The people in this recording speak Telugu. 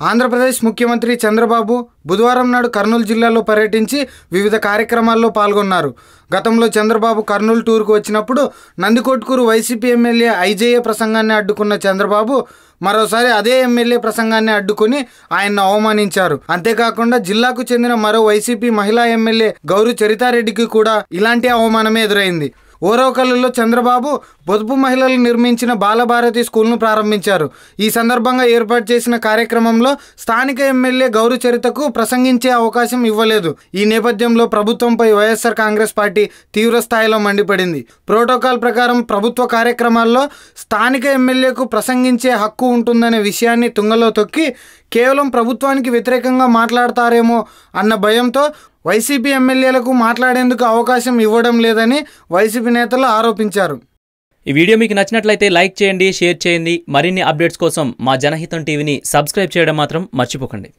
ఆంధ్రప్రదేశ్ ముఖ్యమంత్రి చంద్రబాబు బుధవారం నాడు కర్నూలు జిల్లాలో పర్యటించి వివిధ కార్యక్రమాల్లో పాల్గొన్నారు. గతంలో చంద్రబాబు కర్నూలు టూర్కు వచ్చినప్పుడు నందికొట్కూరు వైసీపీ ఎమ్మెల్యే ఐజేఏ ప్రసంగాన్ని అడ్డుకున్న చంద్రబాబు మరోసారి అదే ఎమ్మెల్యే ప్రసంగాన్ని అడ్డుకుని ఆయన్ను అవమానించారు. అంతేకాకుండా జిల్లాకు చెందిన మరో వైసీపీ మహిళా ఎమ్మెల్యే గౌరు చరితారెడ్డికి కూడా ఇలాంటి అవమానమే ఎదురైంది. ఓరవకల్లులో చంద్రబాబు పొదుపు మహిళలు నిర్మించిన బాలభారతి స్కూల్ను ప్రారంభించారు. ఈ సందర్భంగా ఏర్పాటు చేసిన కార్యక్రమంలో స్థానిక ఎమ్మెల్యే గౌరు చరితకు ప్రసంగించే అవకాశం ఇవ్వలేదు. ఈ నేపథ్యంలో ప్రభుత్వంపై వైఎస్ఆర్ కాంగ్రెస్ పార్టీ తీవ్ర స్థాయిలో మండిపడింది. ప్రోటోకాల్ ప్రకారం ప్రభుత్వ కార్యక్రమాల్లో స్థానిక ఎమ్మెల్యేకు ప్రసంగించే హక్కు ఉంటుందనే విషయాన్ని తుంగలో తొక్కి కేవలం ప్రభుత్వానికి వ్యతిరేకంగా మాట్లాడతారేమో అన్న భయంతో వైసీపీ ఎమ్మెల్యేలకు మాట్లాడేందుకు అవకాశం ఇవ్వడం లేదని వైసీపీ నేతలు ఆరోపించారు. ఈ వీడియో మీకు నచ్చినట్లయితే లైక్ చేయండి షేర్ చేయండి. మరిన్ని అప్డేట్స్ కోసం మా జనహితం టీవీని సబ్స్క్రైబ్ చేయడం మాత్రం మర్చిపోకండి.